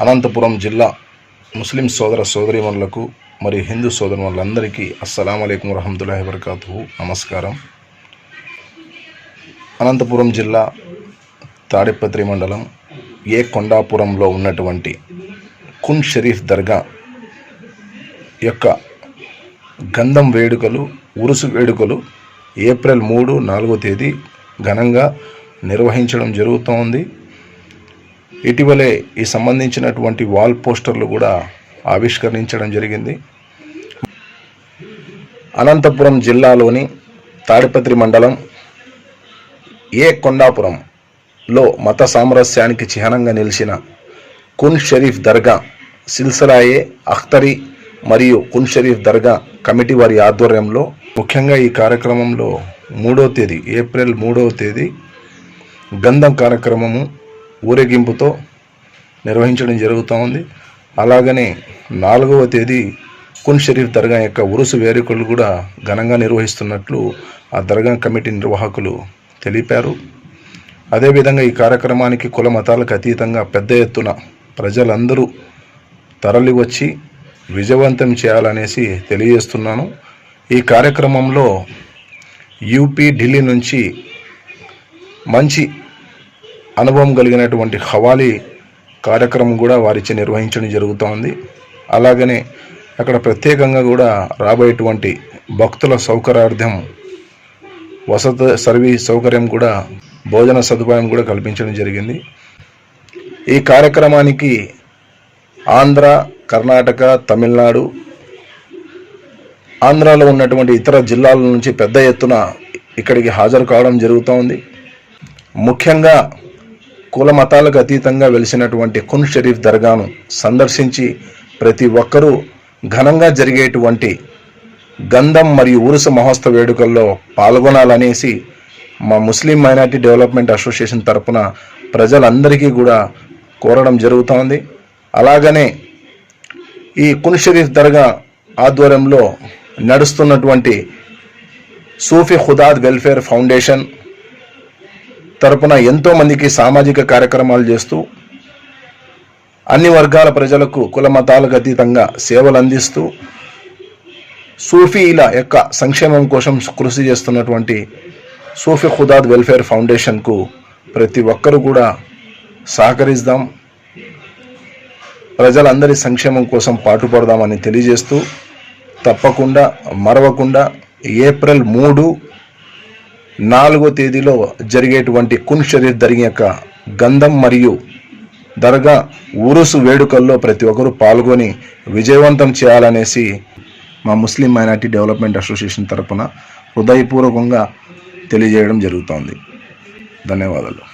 అనంతపురం జిల్లా ముస్లిం సోదర సోదరిమణులకు మరియు హిందూ సోదరిమణులందరికీ అస్సలం అయికం వరహమతుల్లాహి వబర్కాతు నమస్కారం. అనంతపురం జిల్లా తాడిపత్రి మండలం ఏ కొండాపురంలో ఉన్నటువంటి కున్ షరీఫ్ దర్గా యొక్క గంధం వేడుకలు ఉరుసు వేడుకలు ఏప్రిల్ మూడు నాలుగో తేదీ ఘనంగా నిర్వహించడం జరుగుతోంది. ఇటీవలే ఈ సంబంధించినటువంటి వాల్ పోస్టర్లు కూడా ఆవిష్కరించడం జరిగింది. అనంతపురం జిల్లాలోని తాడిపత్రి మండలం ఏ కొండాపురంలో మత సామరస్యానికి చిహ్నంగా నిలిచిన కున్ షరీఫ్ దర్గా సిల్సిలాయే అఖ్తరి మరియు కున్ షరీఫ్ దర్గా కమిటీ వారి ఆధ్వర్యంలో ముఖ్యంగా ఈ కార్యక్రమంలో మూడో తేదీ ఏప్రిల్ మూడవ తేదీ గంధం కార్యక్రమము ఊరేగింపుతో నిర్వహించడం జరుగుతూ ఉంది. అలాగనే నాలుగవ తేదీ కున్ షరీఫ్ దర్గా యొక్క ఉరుసు వేడుకలు కూడా ఘనంగా నిర్వహిస్తున్నట్లు ఆ దర్గా కమిటీ నిర్వాహకులు తెలిపారు. అదేవిధంగా ఈ కార్యక్రమానికి కుల మతాలకు అతీతంగా పెద్ద ఎత్తున ప్రజలందరూ తరలి వచ్చి విజయవంతం చేయాలనేసి తెలియజేస్తున్నాను. ఈ కార్యక్రమంలో యూపీ ఢిల్లీ నుంచి మంచి అనుభవం కలిగినటువంటి హవాలీ కార్యక్రమం కూడా వారిచే నిర్వహించడం జరుగుతోంది. అలాగనే అక్కడ ప్రత్యేకంగా కూడా రాబోయేటువంటి భక్తుల సౌకర్యార్థం వసతి సర్వీస్ సౌకర్యం కూడా భోజన సదుపాయం కూడా కల్పించడం జరిగింది. ఈ కార్యక్రమానికి ఆంధ్ర కర్ణాటక తమిళనాడు ఆంధ్రాలో ఉన్నటువంటి ఇతర జిల్లాల నుంచి పెద్ద ఎత్తున ఇక్కడికి హాజరు కావడం జరుగుతోంది. ముఖ్యంగా కుల మతాలకు అతీతంగా వెలిసినటువంటి కున్ షరీఫ్ దర్గాను సందర్శించి ప్రతి ఒక్కరూ ఘనంగా జరిగేటువంటి గంధం మరియు ఉరుస మహోత్సవ వేడుకల్లో పాల్గొనాలనేసి మా ముస్లిం మైనార్టీ డెవలప్మెంట్ అసోసియేషన్ తరపున ప్రజలందరికీ కూడా కోరడం జరుగుతోంది. అలాగనే ఈ కున్ షరీఫ్ దర్గా ఆధ్వర్యంలో నడుస్తున్నటువంటి సూఫీ ఖుదాద్ వెల్ఫేర్ ఫౌండేషన్ తరపున ఎంతో మందికి సామాజిక కార్యక్రమాలు చేస్తూ అన్ని వర్గాల ప్రజలకు కుల మతాలకు అతీతంగా సేవలు అందిస్తూ సూఫీల యొక్క సంక్షేమం కోసం కృషి చేస్తున్నటువంటి సూఫీ ఖుదాద్ వెల్ఫేర్ ఫౌండేషన్కు ప్రతి ఒక్కరూ కూడా సహకరిద్దాం. ప్రజలందరి సంక్షేమం కోసం పాటుపడదామని తెలియజేస్తూ తప్పకుండా మరవకుండా ఏప్రిల్ మూడు నాలుగో తేదీలో జరిగేటువంటి కున్ షరీఫ్ దర్గా యొక్క గంధం మరియు దర్గా ఉరుసు వేడుకల్లో ప్రతి ఒక్కరూ పాల్గొని విజయవంతం చేయాలనేసి మా ముస్లిం మైనార్టీ డెవలప్మెంట్ అసోసియేషన్ తరపున హృదయపూర్వకంగా తెలియజేయడం జరుగుతోంది. ధన్యవాదాలు.